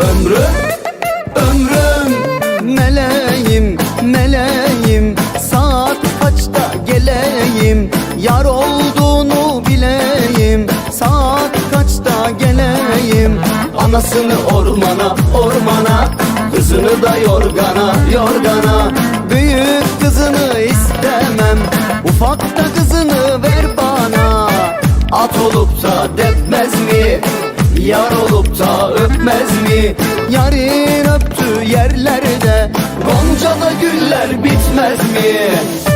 Ömrüm, ömrüm Meleğim, meleğim. Saat kaçta geleyim? Yar olduğunu bileyim. Saat kaçta geleyim? Anasını ormana, ormana. Kızını da yorgana, yorgana. Büyük kızını istemem. Ufakta kızını ver bana. At olup da depmez mi? Yar olup da öp öpmez mi? Yarın öptüğü yerlerde Goncalı güller bitmez mi?